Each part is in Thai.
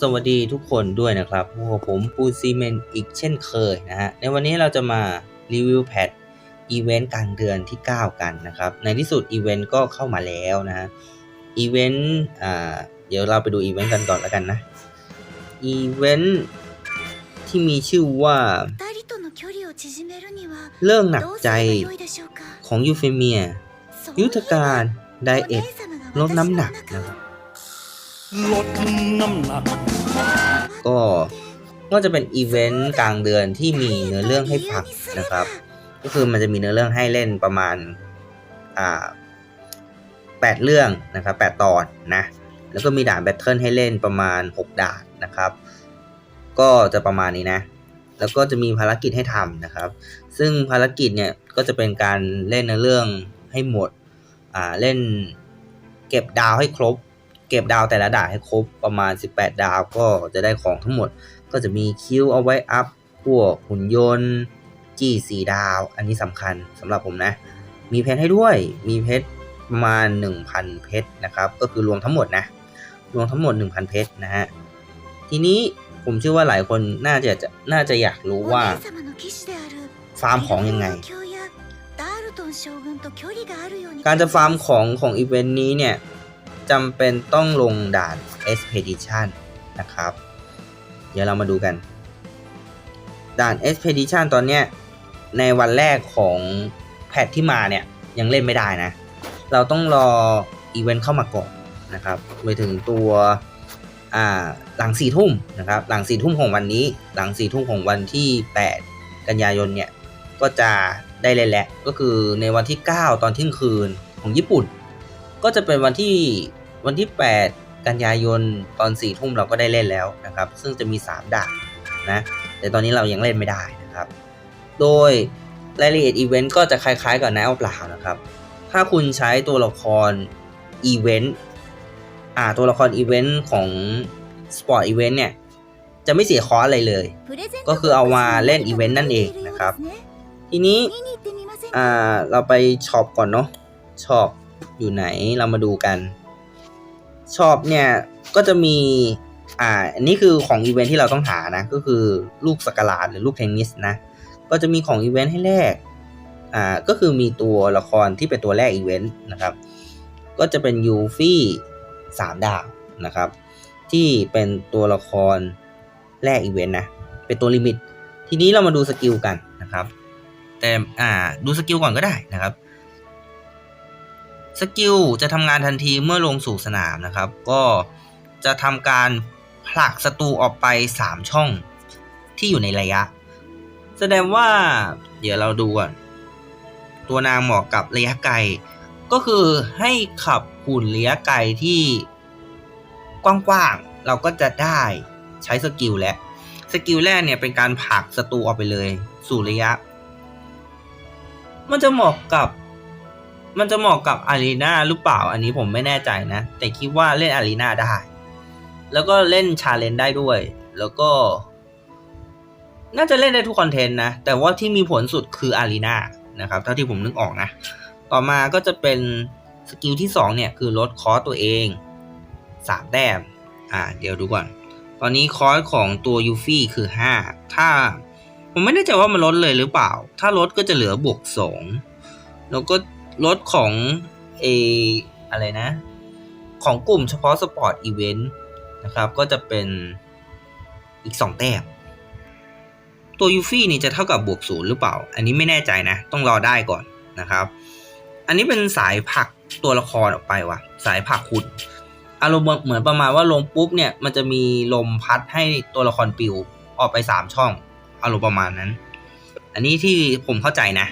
สวัสดีทุกคนด้วยนะครับพวกผมปูซีเมนอีกเช่นเคยนะฮะ ในวันนี้เราจะมารีวิวแพทอีเวนต์กลางเดือนที่ 9 กันนะครับ ในที่สุดอีเวนต์ก็เข้ามาแล้วนะฮะ อีเวนต์อ่าเดี๋ยวเราไปดูอีเวนต์กันก่อนแล้วกันนะ อีเวนต์ที่มีชื่อว่า เรื่องหนักใจของยูเฟเมีย ยุทธการไดเอทลดน้ำหนักนะครับ ลดน้ำหนัก ก็ก็จะเป็นอีเวนต์กลางเดือนที่มีเนื้อเรื่องให้ฟังนะครับ ก็คือมันจะมีเนื้อเรื่องให้เล่นประมาณอ่าแปดเรื่องนะครับแปดตอนนะแล้วก็มีด่านแบทเทิลให้เล่นประมาณ 6 ด่านนะครับ ก็จะประมาณนี้นะ แล้วก็จะมีภารกิจให้ทำนะครับ ซึ่งภารกิจเนี่ยก็จะเป็นการเล่นในเรื่องให้หมดอ่าเล่นเก็บดาวให้ครบ เก็บดาวแต่ละด่านให้ครบประมาณ 18 ดาวก็จะได้ของทั้งหมด ก็จะมีคิวเอาไว้อัพพวกหุ่นยนต์จี้สีดาว อันนี้สำคัญสำหรับผมนะ มีเพชรให้ด้วยมีเพชรประมาณ 1,000 เพชรนะครับ ก็คือรวมทั้งหมดนะ รวมทั้งหมด 1,000 เพชรนะฮะ ทีนี้ผมเชื่อว่าหลายคนน่าจะน่าจะอยากรู้ว่า ฟาร์มของยังไง การจะฟาร์มของของอีเวนต์นี้เนี่ย จำเป็นต้องลงด่าน Expedition นะครับ เดี๋ยวเรามาดูกัน ด่าน Expedition ตอนเนี้ยในวันแรกของแพทที่มาเนี่ย ยังเล่นไม่ได้นะ เราต้องรออีเวนต์เข้ามาก่อนนะครับไปถึงตัวอ่าหลังสี่ทุ่มนะครับหลังสี่ทุ่มของวันนี้ หลังสี่ทุ่มของวันที่ 8 กันยายนเนี่ยก็จะได้เล่นแล้วก็คือในวันที่ 9 ตอนเที่ยงคืนของญี่ปุ่น ก็จะเป็นวันที่วันที่ 8 กันยายนตอน4ี่ทุ่มเราก็ได้เล่นแล้วนะครับ ซึ่งจะมี 3ด่านนะแต่ตอนนี้เรายังเล่นไม่ได้นะครับ โดยรายละเอียดอีเวนต์ก็จะคล้ายๆกับนายเอาเปล่านะครับ ถ้าคุณใช้ตัวละครอีเวนต์อ่าตัวละครอีเวนต์ของสปอร์ตอีเวนต์เนี่ยจะไม่เสียคอร์สอะไรเลย ก็คือเอามาเล่นอีเวนต์นั่นเองนะครับ ทีนี้อ่าเราไปช็อปก่อนเนาะช็อป อยู่ไหนเรามาดูกัน ชอปเนี่ยก็จะมีอ่าอันนี้คือของอีเวนท์ที่เราต้องหานะ ก็คือลูกสกลาดหรือลูกเทนนิสนะ ก็จะมีของอีเวนท์ให้แลกอ่าก็คือมีตัวละครที่เป็นตัวแรกอีเวนต์นะครับ ก็จะเป็นยูฟี่สามดาวนะครับ ที่เป็นตัวละครแรกอีเวนต์นะ เป็นตัวลิมิต ทีนี้เรามาดูสกิลกันนะครับ แต่อ่าดูสกิลก่อนก็ได้นะครับ สกิลจะทำงานทันทีเมื่อลงสู่สนามนะครับ ก็จะทำการผลักศัตรูออกไป 3 ช่องที่อยู่ในระยะ แสดงว่าเดี๋ยวเราดูก่อนตัวนางเหมาะกับระยะไกล ก็คือให้ขับหุ่นระยะไกลที่กว้างๆเราก็จะได้ใช้สกิลและสกิลแรกเนี่ยเป็นการผลักศัตรูออกไปเลย สู่ระยะ มันจะเหมาะกับ มันจะเหมาะกับอารีนาหรือเปล่าอันนี้ผมไม่แน่ใจนะ แต่คิดว่าเล่นอารีนาได้ แล้วก็เล่นชาเลนได้ด้วย แล้วก็ น่าจะเล่นได้ทุกคอนเทนต์นะ แต่ว่าที่มีผลสุดคืออารีนานะครับเท่าที่ผมนึกออกนะ ต่อมาก็จะเป็นสกิลที่ 2 เนี่ย คือลดคอสตัวเอง3แต้มอ่า เดี๋ยวดูก่อน ตอนนี้คอสของตัวยูฟี่คือ 5 ถ้าผมไม่แน่ใจว่ามันลดเลยหรือเปล่า ถ้าลดก็จะเหลือบวก2แล้วก็ ลดของเออะไรนะ ของกลุ่มเฉพาะสปอร์ตอีเวนต์นะครับ ก็จะเป็นอีก 2 แต้ม ตัวยูฟี่นี่จะเท่ากับบวกศูนย์หรือเปล่า อันนี้ไม่แน่ใจนะ ต้องรอได้ก่อนนะครับ อันนี้เป็นสายผักตัวละครออกไปว่ะ สายผักหุ่นอารมณ์เหมือนประมาณว่าลงปุ๊บเนี่ยมันจะมีลมพัดให้ตัวละครปิวออกไปสามช่อง อารมณ์ประมาณนั้น อันนี้ที่ผมเข้าใจนะ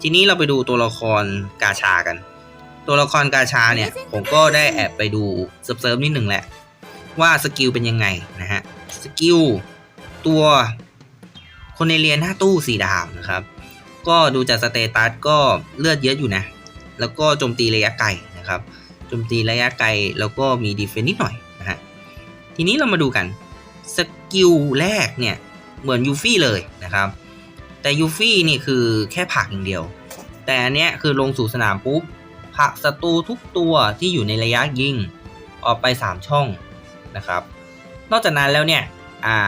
ทีนี้เราไปดูตัวละครกาชากัน ตัวละครกาชาเนี่ย ผมก็ได้แอบไปดูเซิร์ฟนิดหนึ่งแหละ ว่าสกิลเป็นยังไงนะฮะ สกิลตัวคนในเรียนหน้าตู้สีดาวนะครับ ก็ดูจากสเตตัสก็เลือดเยอะอยู่นะ แล้วก็โจมตีระยะไกลนะครับ โจมตีระยะไกลแล้วก็มีดีเฟนนิดหน่อยนะฮะ ทีนี้เรามาดูกัน สกิลแรกเนี่ย เหมือนยูฟี่เลยนะครับ แต่ยูฟี่นี่คือแค่ผักอย่างเดียว แต่อันเนี้ยคือลงสู่สนามปุ๊บผักศัตรูทุกตัวที่อยู่ในระยะยิงออกไป 3 ช่องนะครับ นอกจากนั้นแล้วเนี่ยอ่า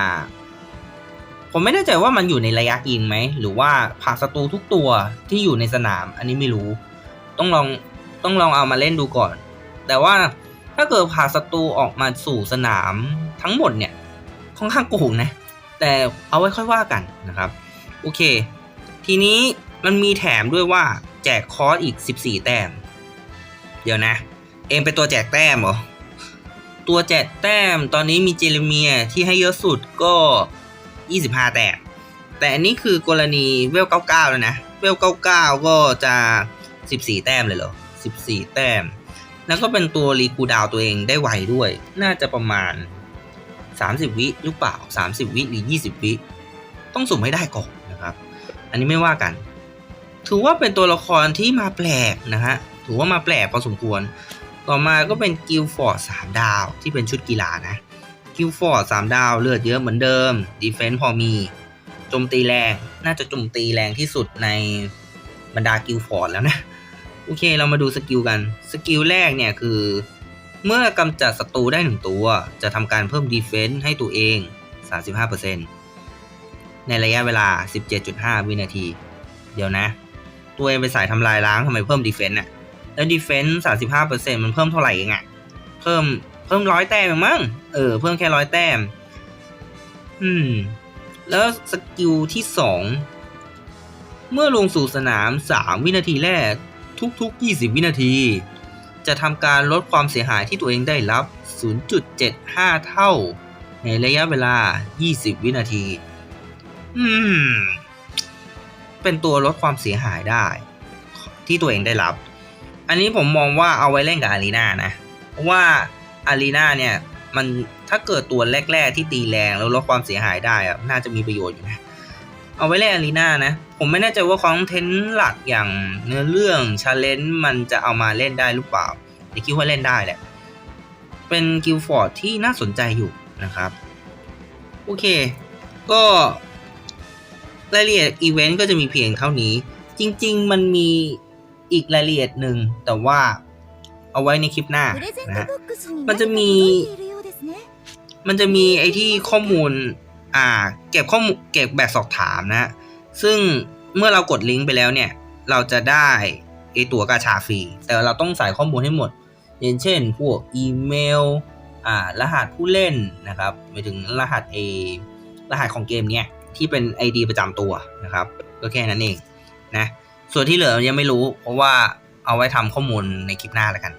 ผมไม่แน่ใจว่ามันอยู่ในระยะยิงไหม หรือว่าผักศัตรูทุกตัวที่อยู่ในสนาม อันนี้ไม่รู้ ต้องลองต้องลองเอามาเล่นดูก่อน แต่ว่าถ้าเกิดผักศัตรูออกมาสู่สนามทั้งหมดเนี่ยค่อนข้างโกงนะ แต่เอาไว้ค่อยว่ากันนะครับ โอเค ทีนี้มันมีแถมด้วยว่าแจกคอร์สอีก 14 แต้ม เดี๋ยวนะ เองเป็นตัวแจกแต้มเหรอ ตัวแจกแต้มตอนนี้มีเจเรเมียที่ให้เยอะสุดก็ 25 แต้ม แต่อันนี้คือกรณีเวล 99 แล้วนะ เวล 99 ก็จะ 14 แต้มเลยเหรอ 14 แต้ม แล้วก็เป็นตัวรีคูดาวตัวเองได้ไวด้วย น่าจะประมาณ 30 วิหรือเปล่า 30 วิหรือ 20 วิ ต้องสุ่มให้ได้ก่อน อันนี้ไม่ว่ากัน ถือว่าเป็นตัวละครที่มาแปลกนะฮะ ถือว่ามาแปลกพอสมควร ต่อมาก็เป็นกิลฟอร์ดสามดาวที่เป็นชุดกีฬานะ กิลฟอร์ดสามดาวเลือดเยอะเหมือนเดิม ดีเฟนส์พอมี โจมตีแรง น่าจะโจมตีแรงที่สุดในบรรดากิลฟอร์ดแล้วนะ โอเค เรามาดูสกิลกัน สกิลแรกเนี่ยคือ เมื่อกำจัดศัตรูได้หนึ่งตัว จะทำการเพิ่มดีเฟนส์ให้ตัวเอง 35% ในระยะเวลา 17.5 วินาที เดี๋ยวนะ ตัวเองเป็นสายทำลายล้างทำไมเพิ่มดีเฟนต์น่ะแล้วดีเฟนส์35%มันเพิ่มเท่าไหร่เองอะเพิ่มเพิ่มร้อยแต้มมั้งเออ เพิ่มแค่ร้อยแต้ม อืม แล้วสกิลที่สองเมื่อลงสู่สนาม 3 วินาทีแรก ทุกๆ 20 วินาที จะทำการลดความเสียหายที่ตัวเองได้รับ 0.75 เท่า ในระยะเวลา 20 วินาที อืม เป็นตัวลดความเสียหายได้ ที่ตัวเองได้รับ อันนี้ผมมองว่าเอาไว้เล่นกับอารีนานะ เพราะว่าอารีนาเนี่ย มันถ้าเกิดตัวแรก ๆ ที่ตีแรงแล้วลดความเสียหายได้อะน่าจะมีประโยชน์อยู่นะ เอาไว้เล่นอารีนานะ ผมไม่แน่ใจว่าคอนเทนต์หลักอย่างเนื้อเรื่องชาเลนจ์มันจะเอามาเล่นได้หรือเปล่าแต่คิดว่าเล่นได้แหละ เป็นกิลฟอร์ดที่น่าสนใจอยู่นะครับ โอเค ก็ รายละเอียดอีเวนต์ก็จะมีเพียงเท่านี้ จริง ๆ มันมีอีกรายละเอียดหนึ่งแต่ว่าเอาไว้ในคลิปหน้านะมันจะมี มันจะมีไอที่ข้อมูล อ่า เก็บข้อมูลเก็บแบบสอบถามนะ ซึ่งเมื่อเรากดลิงก์ไปแล้วเนี่ย เราจะได้ไอตัวกาชาฟรี แต่เราต้องใส่ข้อมูลให้หมด อย่างเช่น พวกอีเมล อ่า รหัสผู้เล่นนะครับ ไปถึงรหัสเอรหัสของเกมเนี่ย ที่เป็น ID ประจำตัวนะครับ ก็แค่นั้นเองนะส่วนที่เหลือยังไม่รู้ เพราะว่าเอาไว้ทำข้อมูลในคลิปหน้าแล้วกัน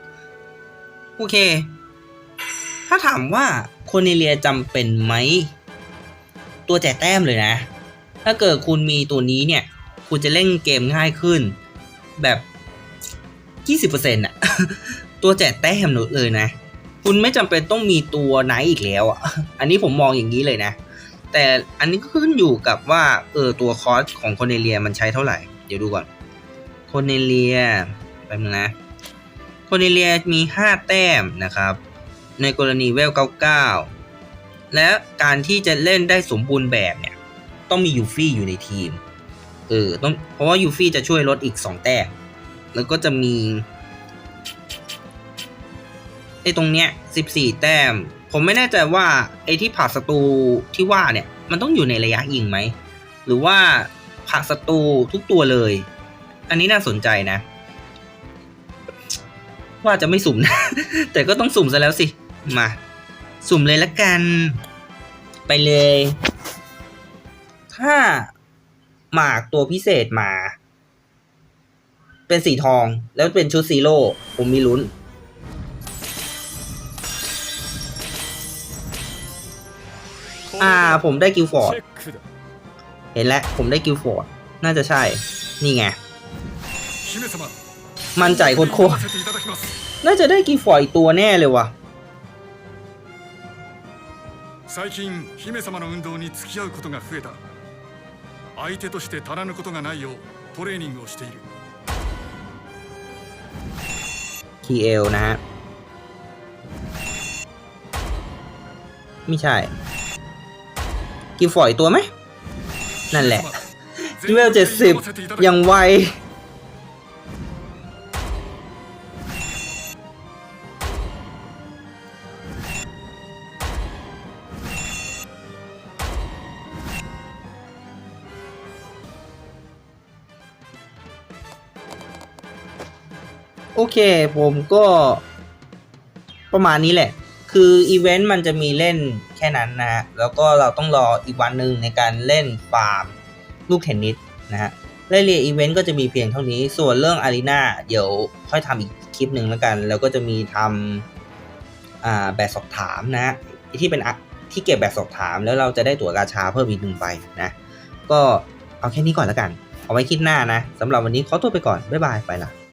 โอเค ถ้าถามว่าโคเนเลียจำเป็นไหม ตัวแจกแต้มเลยนะ ถ้าเกิดคุณมีตัวนี้เนี่ย คุณจะเล่นเกมง่ายขึ้นแบบ 20%อะ ตัวแจกแต้มเลยนะ คุณไม่จำเป็นต้องมีตัวไหนอีกแล้วอะ อันนี้ผมมองอย่างนี้เลยนะ แต่อันนี้ก็ขึ้นอยู่กับว่าเออตัวคอสของโคเนเลียมันใช้เท่าไหร่ เดี๋ยวดูก่อนโคเนเลียแป๊บนึงนะโคเนเลียมี 5 แต้มนะครับ ในกรณีเวล 99 และการที่จะเล่นได้สมบูรณ์แบบเนี่ย ต้องมียูฟี่อยู่ในทีมเออต้องเพราะว่ายูฟี่จะช่วยลดอีก 2 แต้มแล้วก็จะมีไอ้ตรงเนี้ย 14 แต้ม ผมไม่แน่ใจว่าไอ้ที่ผลักศัตรูที่ว่าเนี่ยมันต้องอยู่ในระยะยิงไหม หรือว่าผลักศัตรูทุกตัวเลย อันนี้น่าสนใจนะ ว่าจะไม่สุ่มนะ แต่ก็ต้องสุ่มซะแล้วสิ มา สุ่มเลยละกัน ไปเลย ถ้าหมากตัวพิเศษมา เป็นสีทองแล้วเป็นชุดซีโร่ผมมีลุ้น อ่า ผมได้กิลฟอร์ด チェックだ เห็นแล้ว ผมได้กิลฟอร์ด น่าจะใช่ นี่ไง 姫様 มั่นใจโคตร 読ませていただきます ๆน่าจะได้กิลฟอร์ดอีกตัวแน่เลยว่ะ 最近姫様の運動に付き合うことが増えた相手として足らぬことがないようトレーニングをしている TL นะฮะ ไม่ใช่ กี่ฝอยตัวไหม นั่นแหละเลเวลเจ็ดสิบยังไวโอเค ผมก็ประมาณนี้แหละ คืออีเวนต์มันจะมีเล่นแค่นั้นนะฮะ แล้วก็เราต้องรออีกวันหนึ่งในการเล่นฟาร์มลูกเทนนิสนะฮะรายละเอียดอีเวนต์ก็จะมีเพียงเท่านี้ ส่วนเรื่องอารีนาเดี๋ยวค่อยทำอีกคลิปหนึ่งแล้วกัน แล้วก็จะมีทำอ่าแบบสอบถามนะฮะที่เป็นที่เก็บแบบสอบถาม แล้วเราจะได้ตั๋วกาชาเพิ่มอีกหนึ่งใบนะ ก็เอาแค่นี้ก่อนแล้วกัน เอาไว้คลิดหน้านะสำหรับวันนี้ขอตัวไปก่อน บ๊ายบาย ไปละ